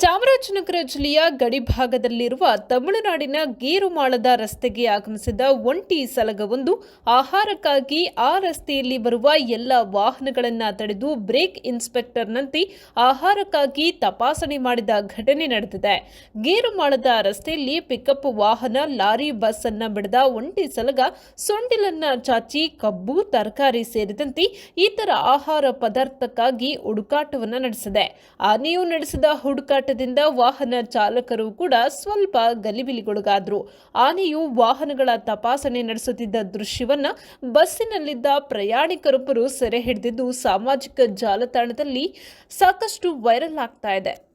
ಚಾಮರಾಜನಗರ ಜಿಲ್ಲೆಯ ಗಡಿಭಾಗದಲ್ಲಿರುವ ತಮಿಳುನಾಡಿನ ಗೇರುಮಾಳದ ರಸ್ತೆಗೆ ಆಗಮಿಸಿದ ಒಂಟಿ ಸಲಗವೊಂದು ಆಹಾರಕ್ಕಾಗಿ ಆ ರಸ್ತೆಯಲ್ಲಿ ಬರುವ ಎಲ್ಲ ವಾಹನಗಳನ್ನು ತಡೆದು ಬ್ರೇಕ್ ಇನ್ಸ್ಪೆಕ್ಟರ್ನಂತೆ ಆಹಾರಕ್ಕಾಗಿ ತಪಾಸಣೆ ಮಾಡಿದ ಘಟನೆ ನಡೆದಿದೆ. ಗೇರುಮಾಳದ ರಸ್ತೆಯಲ್ಲಿ ಪಿಕಪ್ ವಾಹನ, ಲಾರಿ ಬಸ್ ಅನ್ನ ಬಿಡದ ಒಂಟಿ ಸಲಗ ಸೊಂಡಿಲನ್ನ ಚಾಚಿ, ಕಬ್ಬು, ತರಕಾರಿ ಸೇರಿದಂತೆ ಇತರ ಆಹಾರ ಪದಾರ್ಥಕ್ಕಾಗಿ ಹುಡುಕಾಟವನ್ನು ನಡೆಸಿದೆ. ಆನೆಯು ನಡೆಸಿದ ಹುಡುಕಾಟದಿಂದ ವಾಹನ ಚಾಲಕರು ಕೂಡ ಸ್ವಲ್ಪ ಗಲಿಬಿಲಿಗೊಳಗಾದ್ರು. ಆನೆಯು ವಾಹನಗಳ ತಪಾಸಣೆ ನಡೆಸುತ್ತಿದ್ದ ದೃಶ್ಯವನ್ನ ಬಸ್ಸಿನಲ್ಲಿದ್ದ ಪ್ರಯಾಣಿಕರೊಬ್ಬರು ಸೆರೆ ಹಿಡಿದಿದ್ದು, ಸಾಮಾಜಿಕ ಜಾಲತಾಣದಲ್ಲಿ ಸಾಕಷ್ಟು ವೈರಲ್ ಆಗ್ತಾ ಇದೆ.